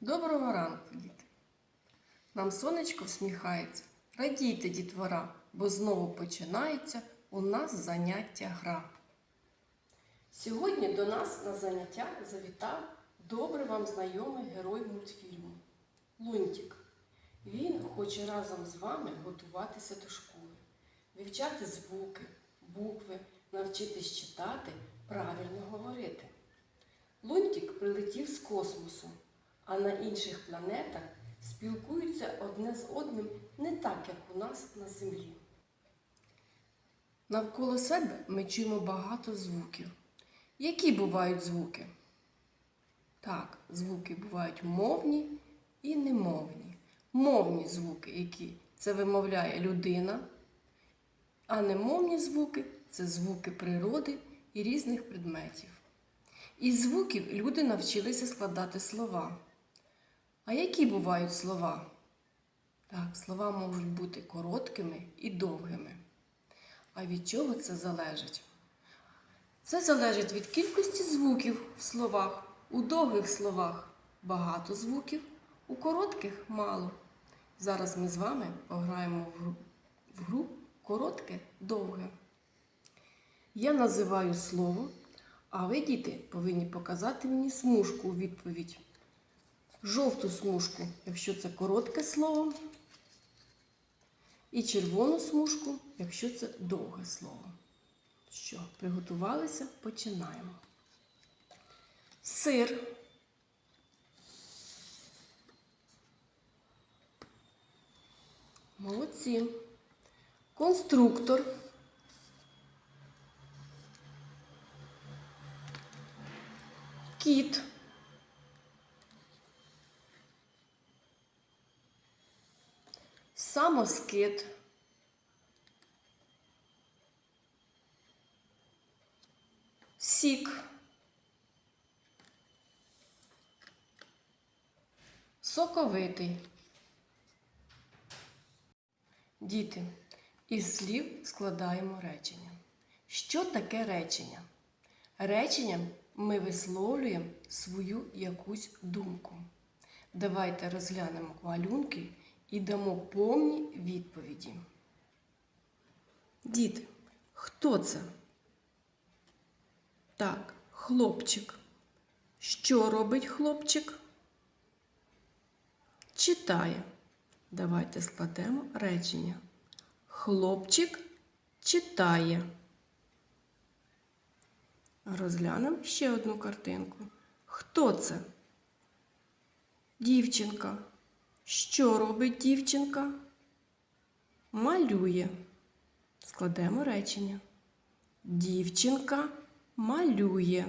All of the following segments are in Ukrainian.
Доброго ранку, діти! Нам сонечко всміхається. Радійте, дітвора, бо знову починається у нас заняття гра. Сьогодні до нас на заняття завітав добре вам знайомий герой мультфільму Лунтік. Він хоче разом з вами готуватися до школи, вивчати звуки, букви, навчитись читати, правильно говорити. Лунтік прилетів з космосу, а на інших планетах спілкуються одне з одним не так, як у нас на Землі. Навколо себе ми чуємо багато звуків. Які бувають звуки? Так, звуки бувають мовні і немовні. Мовні звуки, які це вимовляє людина, а немовні звуки це звуки природи і різних предметів. Із звуків люди навчилися складати слова. А які бувають слова? Так, слова можуть бути короткими і довгими. А від чого це залежить? Це залежить від кількості звуків в словах. У довгих словах багато звуків, у коротких мало. Зараз ми з вами пограємо в гру, в гру коротке, довге. Я називаю слово, а ви, діти, повинні показати мені смужку у відповідь. Жовту смужку, якщо це коротке слово, і червону смужку, якщо це довге слово. Що, приготувалися? Починаємо. Сир. Молодці. Конструктор. Кіт. Самоскид. Сік. Соковитий. Діти, із слів складаємо речення. Що таке речення? Реченням ми висловлюємо свою якусь думку. Давайте розглянемо малюнки і дамо повні відповіді. Діти, хто це? Так, хлопчик. Що робить хлопчик? Читає. Давайте складемо речення. Хлопчик читає. Розглянемо ще одну картинку. Хто це? Дівчинка. Що робить дівчинка? Малює. Складемо речення. Дівчинка малює.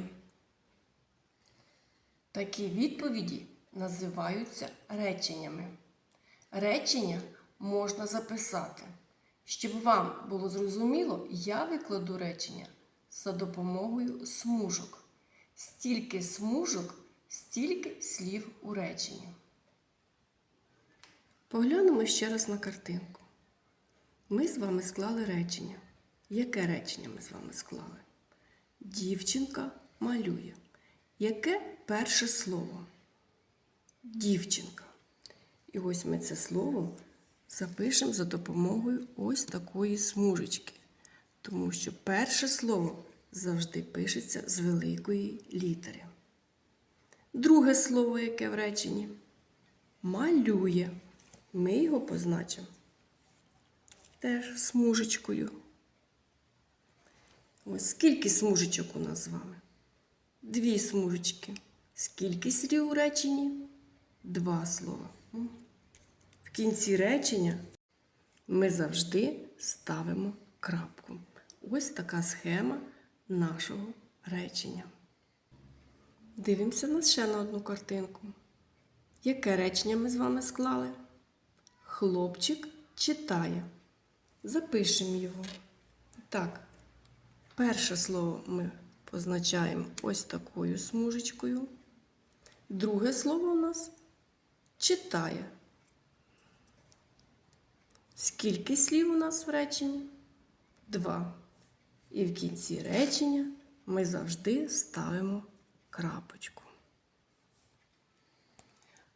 Такі відповіді називаються реченнями. Речення можна записати. Щоб вам було зрозуміло, я викладу речення за допомогою смужок. Стільки смужок, стільки слів у реченні. Поглянемо ще раз на картинку. Ми з вами склали речення. Яке речення ми з вами склали? Дівчинка малює. Яке перше слово? Дівчинка. І ось ми це слово запишемо за допомогою ось такої смужечки. Тому що перше слово завжди пишеться з великої літери. Друге слово, яке в реченні? Малює. Ми його позначимо теж смужечкою. Ось скільки смужечок у нас з вами? Дві смужечки. Скільки слів у реченні? Два слова. В кінці речення ми завжди ставимо крапку. Ось така схема нашого речення. Дивимося на ще на одну картинку. Яке речення ми з вами склали? Хлопчик читає. Запишемо його. Так, перше слово ми позначаємо ось такою смужечкою. Друге слово у нас читає. Скільки слів у нас в реченні? Два. І в кінці речення ми завжди ставимо крапочку.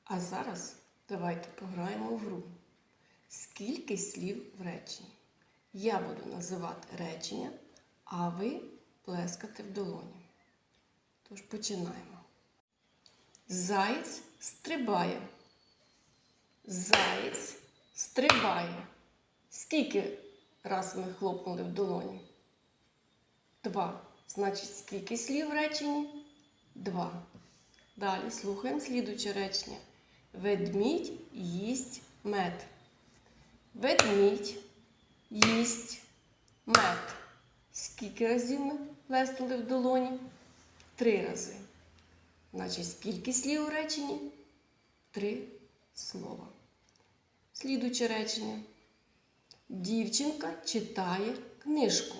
А зараз давайте пограємо в гру. Скільки слів в реченні? Я буду називати речення, а ви плескати в долоні. Тож починаємо. Заєць стрибає. Заєць стрибає. Скільки раз ми хлопнули в долоні? Два. Значить, скільки слів в реченні? Два. Далі слухаємо слідуче речення. Ведмідь їсть мед. Ведмідь їсть мед. Скільки разів ми плеснули в долоні? Три рази. Значить, скільки слів у реченні? Три слова. Слідуче речення. Дівчинка читає книжку.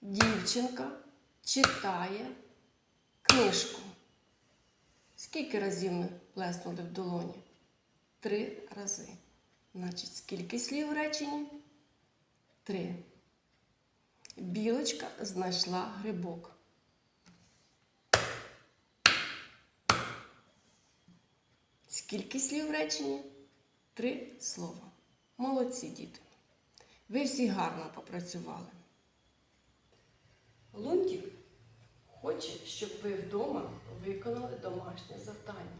Дівчинка читає книжку. Скільки разів ми плеснули в долоні? Три рази. Значить, скільки слів у реченні? Три. Білочка знайшла грибок. Скільки слів в реченні? Три слова. Молодці діти. Ви всі гарно попрацювали. Лунтик хоче, щоб ви вдома виконали домашнє завдання.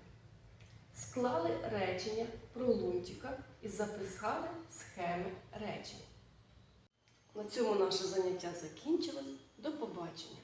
Склали речення про лунтика і записали схеми речень. На цьому наше заняття закінчилось. До побачення!